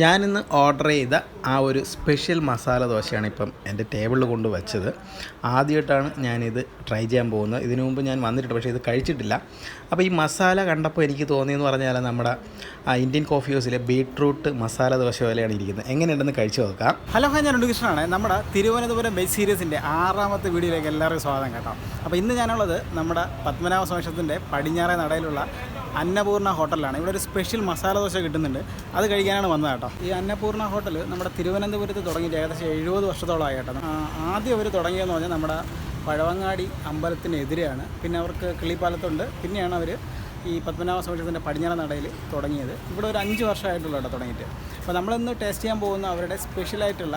ഞാനിന്ന് ഓർഡർ ചെയ്ത ആ ഒരു സ്പെഷ്യൽ മസാല ദോശയാണ് ഇപ്പം എന്റെ ടേബിളിൽ കൊണ്ട് വെച്ചത്. ആദ്യമായിട്ടാണ് ഞാനിത് ട്രൈ ചെയ്യാൻ പോകുന്നത്. ഇതിനു മുമ്പ് ഞാൻ വന്നിട്ടുണ്ട് പക്ഷേ ഇത് കഴിച്ചിട്ടില്ല. അപ്പോൾ ഈ മസാല കണ്ടപ്പോൾ എനിക്ക് തോന്നിയെന്ന് പറഞ്ഞാൽ നമ്മുടെ ഇന്ത്യൻ കോഫി ഹൗസിലെ ബീട്രൂട്ട് മസാല ദോശ പോലെയാണ് ഇരിക്കുന്നത്. എങ്ങനെയുണ്ടെന്ന് കഴിച്ചു നോക്കാം. ഹലോ ഹായ് ഞാൻ ഉണ്ണികൃഷ്ണനാണ് നമ്മുടെ തിരുവനന്തപുരം വെബ് സീരീസിന്റെ ആറാമത്തെ വീഡിയോയിലേക്ക് എല്ലാവരും സ്വാഗതം കേട്ടോ. അപ്പോൾ ഇന്ന് ഞാനുള്ളത് നമ്മുടെ പത്മനാഭ സമക്ഷത്തിന്റെ പടിഞ്ഞാറേ നടയിലുള്ള അന്നപൂർണ ഹോട്ടലാണ് ഇവിടെ ഒരു സ്പെഷ്യൽ മസാല ദോശ കിട്ടുന്നുണ്ട്. അത് കഴിക്കാനാണ് വന്നത് കേട്ടോ. ഈ അന്നപൂർണ ഹോട്ടൽ നമ്മുടെ തിരുവനന്തപുരത്ത് തുടങ്ങിയിട്ട് ഏകദേശം എഴുപത് വർഷത്തോളമായി കേട്ടോ. ആദ്യം അവർ തുടങ്ങിയതെന്ന് പറഞ്ഞാൽ നമ്മുടെ പഴവങ്ങാടി അമ്പലത്തിനെതിരെയാണ്. പിന്നെ അവർക്ക് കിളിപ്പാലത്തുണ്ട്. പിന്നെയാണ് അവർ ഈ പത്മനാഭ സമക്ഷത്തിന്റെ പടിഞ്ഞാറ നടയിൽ തുടങ്ങിയത്. ഇവിടെ ഒരു അഞ്ച് വർഷമായിട്ടുള്ള കേട്ടോ തുടങ്ങിയിട്ട്. അപ്പോൾ നമ്മളിന്ന് ടേസ്റ്റ് ചെയ്യാൻ പോകുന്ന അവരുടെ സ്പെഷ്യലായിട്ടുള്ള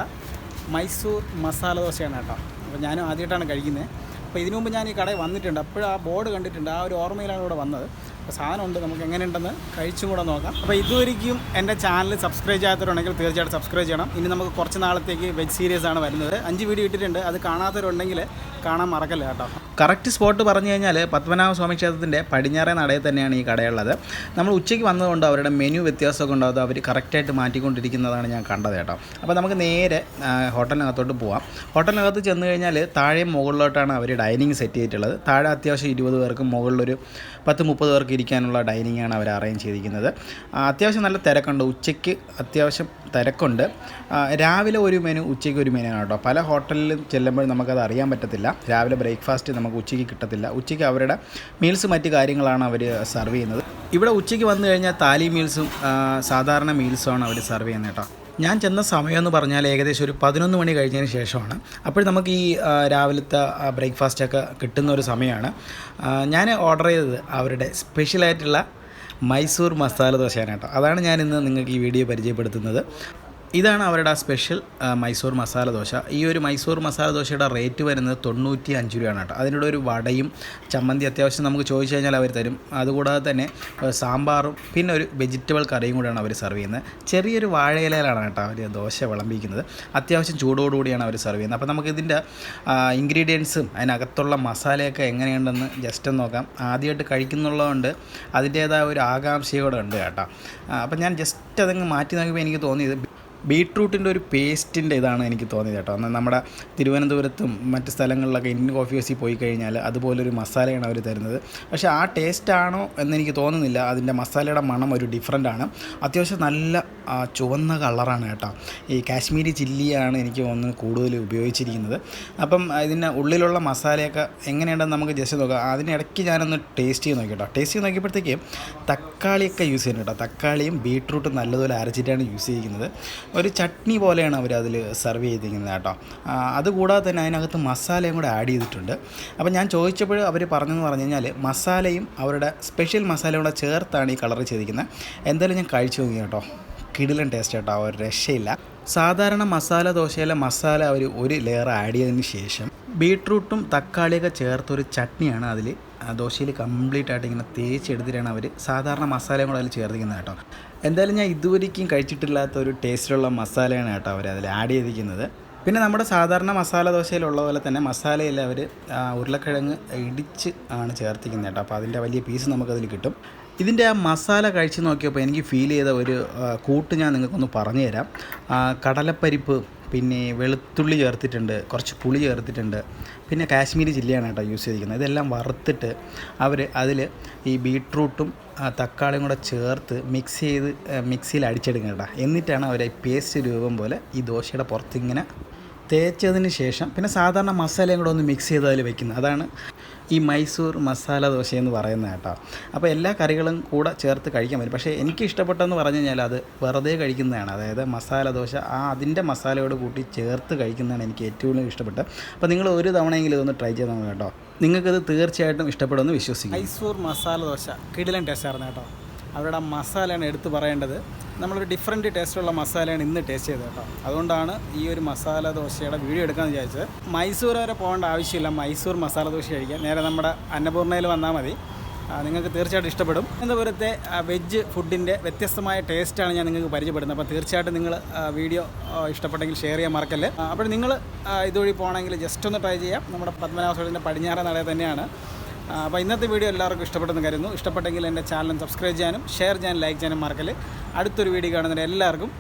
മൈസൂർ മസാല ദോശയാണ് കേട്ടോ. അപ്പോൾ ഞാനും ആദ്യമായിട്ടാണ് കഴിക്കുന്നത്. അപ്പോൾ ഇതിനു മുമ്പ് ഞാൻ ഈ കടയിൽ വന്നിട്ടുണ്ട്. അപ്പോഴും ആ ബോർഡ് കണ്ടിട്ടുണ്ട്. ആ ഒരു ഓർമ്മയിലാണ് ഇവിടെ വന്നത്. അപ്പോൾ സാധനമുണ്ട് നമുക്ക് എങ്ങനെയുണ്ടെന്ന് കഴിച്ചും കൂടെ നോക്കാം. അപ്പോൾ ഇതുവരെയും എന്റെ ചാനൽ സബ്സ്ക്രൈബ് ചെയ്യാത്തവരുണ്ടെങ്കിൽ തീർച്ചയായിട്ടും സബ്സ്ക്രൈബ് ചെയ്യണം. ഇനി നമുക്ക് കുറച്ച് നാളത്തേക്ക് വെജ് സീരീസ് ആണ് വരുന്നത്. അഞ്ച് വീഡിയോ ഇട്ടിട്ടുണ്ട്. അത് കാണാത്തവരുണ്ടെങ്കിൽ കാണാൻ മറക്കല്ല കേട്ടോ. കറക്റ്റ് സ്പോട്ട് പറഞ്ഞു കഴിഞ്ഞാൽ പത്മനാഭ സ്വാമി ക്ഷേത്രത്തിന്റെ പടിഞ്ഞാറേ നടയിൽ തന്നെയാണ് ഈ കടയുള്ളത്. നമ്മൾ ഉച്ചയ്ക്ക് വന്നതുകൊണ്ട് അവരുടെ മെനു വ്യത്യാസമൊക്കെ ഉണ്ടാകും അവർ കറക്റ്റായിട്ട് മാറ്റിക്കൊണ്ടിരിക്കുന്നതാണ് ഞാൻ കണ്ടത് കേട്ടോ. അപ്പോൾ നമുക്ക് നേരെ ഹോട്ടലിനകത്തോട്ട് പോവാം. ഹോട്ടലിനകത്ത് ചെന്ന് കഴിഞ്ഞാൽ താഴെ മുകളിലോട്ടാണ് അവർ ഡൈനിങ് സെറ്റ് ചെയ്തിട്ടുള്ളത്. താഴെ അത്യാവശ്യം ഇരുപത് പേർക്കും മുകളിലൊരു പത്ത് മുപ്പത് പേർക്ക് ഇരിക്കാനുള്ള ഡൈനിങ് ആണ് അവർ അറേഞ്ച് ചെയ്തിരിക്കുന്നത്. അത്യാവശ്യം നല്ല തിരക്കുണ്ട്. ഉച്ചയ്ക്ക് അത്യാവശ്യം തിരക്കുണ്ട്. രാവിലെ ഒരു മെനു ഉച്ചയ്ക്ക് ഒരു മെനു ആണ് കേട്ടോ. പല ഹോട്ടലിലും ചെല്ലുമ്പോൾ നമുക്കത് അറിയാൻ പറ്റത്തില്ല. രാവിലെ ബ്രേക്ക്ഫാസ്റ്റ് നമുക്ക് ഉച്ചയ്ക്ക് കിട്ടത്തില്ല. ഉച്ചയ്ക്ക് അവരുടെ മീൽസ് മറ്റ് കാര്യങ്ങളാണ് അവർ സെർവ് ചെയ്യുന്നത്. ഇവിടെ ഉച്ചയ്ക്ക് വന്നു കഴിഞ്ഞാൽ താലി മീൽസും സാധാരണ മീൽസുമാണ് അവർ സെർവ് ചെയ്യുന്നത് കേട്ടോ. ഞാൻ ചെന്ന സമയം എന്ന് പറഞ്ഞാൽ ഏകദേശം ഒരു പതിനൊന്ന് മണി കഴിഞ്ഞതിന് ശേഷമാണ്. അപ്പോൾ നമുക്ക് ഈ രാവിലത്തെ ബ്രേക്ക്ഫാസ്റ്റൊക്കെ കിട്ടുന്ന ഒരു സമയമാണ്. ഞാൻ ഓർഡർ ചെയ്തത് അവരുടെ സ്പെഷ്യലായിട്ടുള്ള മൈസൂർ മസാല ദോശയാണ് കേട്ടോ. അതാണ് ഞാൻ ഇന്ന് നിങ്ങൾക്ക് ഈ വീഡിയോ പരിചയപ്പെടുത്തുന്നത്. ഇതാണ് അവരുടെ ആ സ്പെഷ്യൽ മൈസൂർ മസാല ദോശ. ഈ ഒരു മൈസൂർ മസാല ദോശയുടെ റേറ്റ് വരുന്നത് തൊണ്ണൂറ്റി അഞ്ച് രൂപയാണ് കേട്ടോ. അതിനോട് ഒരു വടയും ചമ്മന്തി അത്യാവശ്യം നമുക്ക് ചോദിച്ചു കഴിഞ്ഞാൽ അവർ തരും. അതുകൂടാതെ തന്നെ സാമ്പാറും പിന്നെ ഒരു വെജിറ്റബിൾ കറിയും കൂടെയാണ് അവർ സെർവ് ചെയ്യുന്നത്. ചെറിയൊരു വാഴയിലയിലാണ് കേട്ടോ അവർ ദോശ വിളമ്പിക്കുന്നത്. അത്യാവശ്യം ചൂടോടുകൂടിയാണ് അവർ സെർവ് ചെയ്യുന്നത്. അപ്പോൾ നമുക്ക് ഇതിന്റെ ഇൻഗ്രീഡിയൻസും അതിനകത്തുള്ള മസാലയൊക്കെ എങ്ങനെയുണ്ടെന്ന് ജസ്റ്റ് ഒന്ന് നോക്കാം. ആദ്യമായിട്ട് കഴിക്കുന്നുള്ളതുകൊണ്ട് അതിന്റേതായ ഒരു ആകാംക്ഷയോടെ ഉണ്ട് കേട്ടോ. അപ്പോൾ ഞാൻ ജസ്റ്റ് അതങ്ങ് മാറ്റി നോക്കിയപ്പോൾ എനിക്ക് തോന്നിയത് ബീട്രൂട്ടിന്റെ ഒരു പേസ്റ്റിന്റെ ഇതാണ് എനിക്ക് തോന്നിയത് കേട്ടോ. എന്നാൽ നമ്മുടെ തിരുവനന്തപുരത്തും മറ്റ് സ്ഥലങ്ങളിലൊക്കെ ഇന്ത്യൻ കോഫി ഹൗസിൽ പോയി കഴിഞ്ഞാൽ അതുപോലൊരു മസാലയാണ് അവർ തരുന്നത്. പക്ഷേ ആ ടേസ്റ്റാണോ എന്നെനിക്ക് തോന്നുന്നില്ല. അതിന്റെ മസാലയുടെ മണം ഒരു ഡിഫറെന്റ് ആണ് അത്യാവശ്യം നല്ല ചുവന്ന കളറാണ് കേട്ടോ. ഈ കാശ്മീരി ചില്ലിയാണ് എനിക്ക് ഒന്ന് കൂടുതൽ ഉപയോഗിച്ചിരിക്കുന്നത്. അപ്പം ഇതിന്റെ ഉള്ളിലുള്ള മസാലയൊക്കെ എങ്ങനെയുണ്ടെന്ന് നമുക്ക് ജസ്റ്റ് നോക്കാം. അതിനിടയ്ക്ക് ഞാനൊന്ന് ടേസ്റ്റ് ചെയ്ത് നോക്കി കേട്ടോ ടേസ്റ്റ് ചെയ്ത് നോക്കിയപ്പോഴത്തേക്ക് തക്കാളിയൊക്കെ യൂസ് ചെയ്യുന്നുണ്ട് കേട്ടോ. തക്കാളിയും ബീട്രൂട്ടും നല്ലതുപോലെ അരച്ചിട്ടാണ് യൂസ് ചെയ്യുന്നത്. ഒരു ചട്നി പോലെയാണ് അവർ അതിൽ സെർവ് ചെയ്തിരിക്കുന്നത് കേട്ടോ. അതുകൂടാതെ തന്നെ അതിനകത്ത് മസാലയും കൂടെ ആഡ് ചെയ്തിട്ടുണ്ട്. അപ്പോൾ ഞാൻ ചോദിച്ചപ്പോൾ അവർ പറഞ്ഞെന്ന് പറഞ്ഞു കഴിഞ്ഞാൽ മസാലയും അവരുടെ സ്പെഷ്യൽ മസാലയും കൂടെ ചേർത്താണ് ഈ കളർ ചെയ്തിരിക്കുന്നത്. എന്തായാലും ഞാൻ കഴിച്ചു നോക്കി കേട്ടോ. കിടിലൻ ടേസ്റ്റ് കേട്ടോ ഒരു രക്ഷയില്ല. സാധാരണ മസാല ദോശയിലെ മസാല അവർ ഒരു ലെയർ ആഡ് ചെയ്തതിന് ശേഷം ബീട്രൂട്ടും തക്കാളിയൊക്കെ ചേർത്തൊരു ചട്നിയാണ് അതിൽ ദോശയിൽ കംപ്ലീറ്റ് ആയിട്ട് ഇങ്ങനെ തേച്ചെടുത്തിട്ടാണ് അവർ സാധാരണ മസാലയും കൂടെ അതിൽ ചേർത്തിരിക്കുന്നത് കേട്ടോ. എന്തായാലും ഞാൻ ഇതുവരെയ്ക്കും കഴിച്ചിട്ടില്ലാത്ത ഒരു ടേസ്റ്റിലുള്ള മസാലയാണ് കേട്ടോ അവർ അതിൽ ആഡ് ചെയ്തിരിക്കുന്നത്. പിന്നെ നമ്മുടെ സാധാരണ മസാല ദോശയിലുള്ള പോലെ തന്നെ മസാലയിൽ അവർ ഉരുളക്കിഴങ്ങ് ഇടിച്ച് ആണ് ചേർത്തിക്കുന്നത് കേട്ടോ. അപ്പോൾ അതിന്റെ വലിയ പീസ് നമുക്കതിൽ കിട്ടും. ഇതിന്റെ ആ മസാല കഴിച്ച് നോക്കിയപ്പോൾ എനിക്ക് ഫീൽ ചെയ്ത ഒരു കൂട്ട് ഞാൻ നിങ്ങൾക്കൊന്ന് പറഞ്ഞു തരാം കടലപ്പരിപ്പ് പിന്നെ വെളുത്തുള്ളി ചേർത്തിട്ടുണ്ട് കുറച്ച് പുളി ചേർത്തിട്ടുണ്ട് പിന്നെ കാശ്മീരി ചില്ലിയാണ് കേട്ടോ യൂസ് ചെയ്തിരിക്കുന്നത്. ഇതെല്ലാം വറുത്തിട്ട് അവർ അതിൽ ഈ ബീട്രൂട്ടും തക്കാളിയും കൂടെ ചേർത്ത് മിക്സ് ചെയ്ത് മിക്സിയിൽ അടിച്ചെടുക്കുക കേട്ടോ. എന്നിട്ടാണ് അവർ പേസ്റ്റ് രൂപം പോലെ ഈ ദോശയുടെ പുറത്തിങ്ങനെ തേച്ചതിന് ശേഷം പിന്നെ സാധാരണ മസാലയും കൂടെ ഒന്ന് മിക്സ് ചെയ്ത് അതിൽ വെക്കുന്നത്. അതാണ് ഈ മൈസൂർ മസാല ദോശ എന്ന് പറയുന്നത് കേട്ടോ. അപ്പോൾ എല്ലാ കറികളും കൂടെ ചേർത്ത് കഴിക്കാൻ പറ്റും. പക്ഷേ എനിക്ക് ഇഷ്ടപ്പെട്ടെന്ന് പറഞ്ഞു കഴിഞ്ഞാൽ അത് വെറുതെ കഴിക്കുന്നതാണ്. അതായത് മസാല ദോശ ആ അതിന്റെ മസാലയോട് കൂട്ടി ചേർത്ത് കഴിക്കുന്നതാണ് എനിക്ക് ഏറ്റവും ഇഷ്ടപ്പെട്ടത്. അപ്പോൾ നിങ്ങൾ ഒരു തവണയെങ്കിലും ഇതൊന്ന് ട്രൈ ചെയ്ത് നോക്കാം കേട്ടോ. നിങ്ങൾക്കത് തീർച്ചയായിട്ടും ഇഷ്ടപ്പെടുമെന്ന് വിശ്വസിക്കും മൈസൂർ മസാല ദോശ കിടിലൻ ടേസ്റ്റായിരുന്നു കേട്ടോ. അവരുടെ മസാലയാണ് എടുത്തു പറയേണ്ടത്. നമ്മളൊരു ഡിഫറെന്റ് ടേസ്റ്റുള്ള മസാലയാണ് ഇന്ന് ടേസ്റ്റ് ചെയ്തത് കേട്ടോ. അതുകൊണ്ടാണ് ഈ ഒരു മസാല ദോശയുടെ വീഡിയോ എടുക്കാമെന്ന് വിചാരിച്ചത്. മൈസൂർ വരെ പോകേണ്ട ആവശ്യമില്ല. മൈസൂർ മസാല ദോശ കഴിക്കാൻ നേരെ നമ്മുടെ അന്നപൂർണയിൽ വന്നാൽ മതി. നിങ്ങൾക്ക് തീർച്ചയായിട്ടും ഇഷ്ടപ്പെടും. തിരുവനന്തപുരത്തെ വെജ് ഫുഡിന്റെ വ്യത്യസ്തമായ ടേസ്റ്റാണ് ഞാൻ നിങ്ങൾക്ക് പരിചയപ്പെടുന്നത്. അപ്പോൾ തീർച്ചയായിട്ടും നിങ്ങൾ വീഡിയോ ഇഷ്ടപ്പെട്ടെങ്കിൽ ഷെയർ ചെയ്യാൻ മറക്കല്ലേ? അപ്പോൾ നിങ്ങൾ ഇതുവഴി പോകണമെങ്കിൽ ജസ്റ്റ് ഒന്ന് ട്രൈ ചെയ്യാം. നമ്മുടെ പത്മനാഭ സ്വാമിന്റെ പടിഞ്ഞാറ നടയിൽ തന്നെയാണ്. അപ്പോൾ ഇന്നത്തെ വീഡിയോ എല്ലാവർക്കും ഇഷ്ടപ്പെട്ടെന്ന് കരുതുന്നു. ഇഷ്ടപ്പെട്ടെങ്കിൽ എന്റെ ചാനൽ സബ്സ്ക്രൈബ് ചെയ്യാനും ഷെയർ ചെയ്യാനും ലൈക്ക് ചെയ്യാനും മറക്കൽ അടുത്തൊരു വീഡിയോ കാണുന്നതിന് എല്ലാവർക്കും